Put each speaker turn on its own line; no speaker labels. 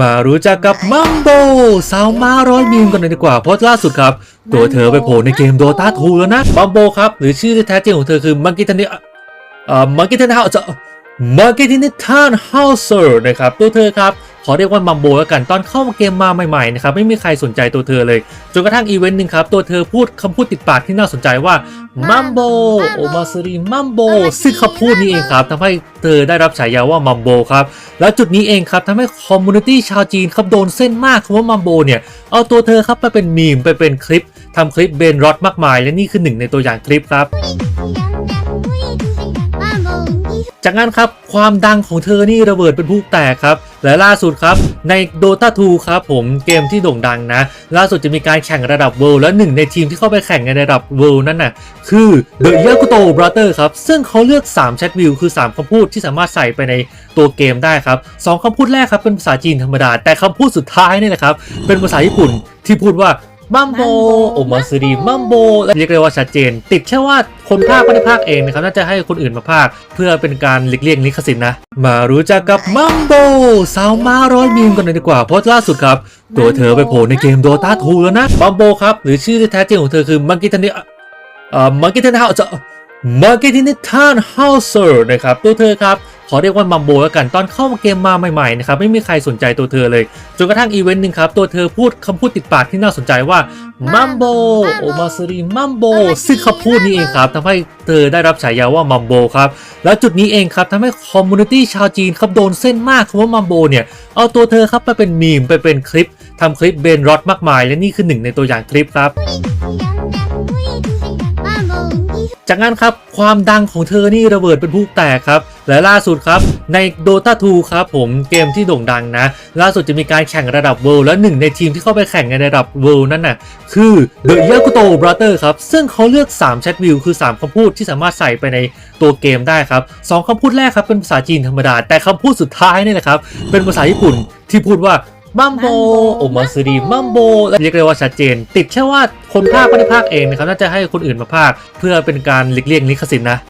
มารู้จักกับมัมโบสาวมาร้อยมีมกันหน่อยดีกว่าเพราะล่าสุดครับ ตัวเธอไปโผล่ในเกมโดตาทูแล้วนะมัมโบครับ หรือชื่อที่แท้จริงของเธอคือมังกิทันเนเอ่อมังกิทันเฮาจะมังกิทันทานเฮาเซอร์นะครับ ตัวเธอครับ ขอเรียกว่ามัมโบแล้วกันตอนเข้ามาเกมมาใหม่ๆนะครับไม่มีใครสนใจตัวเธอเลย จนกระทั่งอีเวนต์หนึ่งครับ ตัวเธอพูดคำพูดติดปากที่น่าสนใจว่ามัมโบโอมาซรีมัมโบซึ่งคำพูดนี้เองครับทำให้เธอได้รับฉายาว่ามัมโบครับแล้วจุดนี้เองครับทำให้คอมมูนิตี้ชาวจีนครับโดนเส้นมากคำว่ามัมโบเนี่ยเอาตัวเธอครับไปเป็นมีมไปเป็นคลิปทำคลิปเบนรอดมากมาย และนี่คือหนึ่งในตัวอย่างคลิปครับ จากนั้นครับความดังของเธอนี่ระเบิดเป็นภูแตกครับ และล่าสุดครับใน Dota 2 ครับผมเกมที่โด่งดังนะ ล่าสุดจะมีการแข่งระดับ World และหนึ่งในทีมที่เข้าไปแข่งในระดับ World นั่นน่ะคือ The Yakuto Brother ครับ ซึ่งเขาเลือก3 Chat View คือ 3คำพูดที่สามารถใส่ไปในตัวเกมได้ครับสองคำพูดแรกครับเป็นภาษาจีนธรรมดา แต่คำพูดสุดท้ายนี่แหละครับเป็นภาษาญี่ปุ่นที่พูดว่า มัมโบโอมาซรีมัมโบเรียกได้ว่าชัดเจน ติดแค่ว่าคนภาคไม่ได้ภาคเองนะครับน่าจะให้คนอื่นมาภาค เพื่อเป็นการหลีกเลี่ยงลิขสิทธิ์นะ มารู้จักกับมัมโบสาวมาร้อยมีมกันเลยดีกว่าเพราะล่าสุดครับ ตัวเธอไปโผล่ในเกมโดตาทูแล้วนะมัมโบครับ หรือชื่อที่แท้จริงของเธอคือมังกิทันเนเอ่อมังกิทันเฮาจะมังกิทันทานเฮาเซอร์นะครับตัวเธอครับข อเรียกว่ามัมโบแล้วกันตอนเข้ามาเกมมาใหม่ๆนะครับไม่มีใครสนใจตัวเธอเลยจนกระทั่งอีเวนต์หนึ่งครับตัวเธอพูดคำพูดติดปากที่น่าสนใจว่ามัมโบโอมาซรีมัมโบซึ่งคำพูดนี้เองครับทำให้เธอได้รับฉายาว่ามัมโบครับแล้วจุดนี้เองครับทำให้คอมมูนิตี้ชาวจีนครับโดนเส้นมากคำว่ามัมโบเนี่ยเอาตัวเธอครับไปเป็นมีมไปเป็นคลิปทำคลิปเบนรอดมากมาย และนี่คือหนึ่งในตัวอย่างคลิปครับ จากนั้นครับความดังของเธอนี่ระเบิดเป็นภูแตกครับ และล่าสุดครับใน Dota 2ครับผมเกมที่โด่งดังนะ ล่าสุดจะมีการแข่งระดับ World และหนึ่งในทีมที่เข้าไปแข่งในระดับ World นั่นน่ะคือ The Yakuto Brother ครับ ซึ่งเขาเลือก3 Chat View คือ 3คำพูดที่สามารถใส่ไปในตัวเกมได้ครับสองคำพูดแรกครับเป็นภาษาจีนธรรมดา แต่คำพูดสุดท้ายนี่แหละครับเป็นภาษาญี่ปุ่นที่พูดว่า มัมโบโอมาซรีมัมโบเรียกได้ว่าชัดเจน ติดแค่ว่าคนภาคไม่ได้ภาคเองนะครับน่าจะให้คนอื่นมาภาคเพื่อเป็นการหลีกเลี่ยงลิขสิทธิ์นะ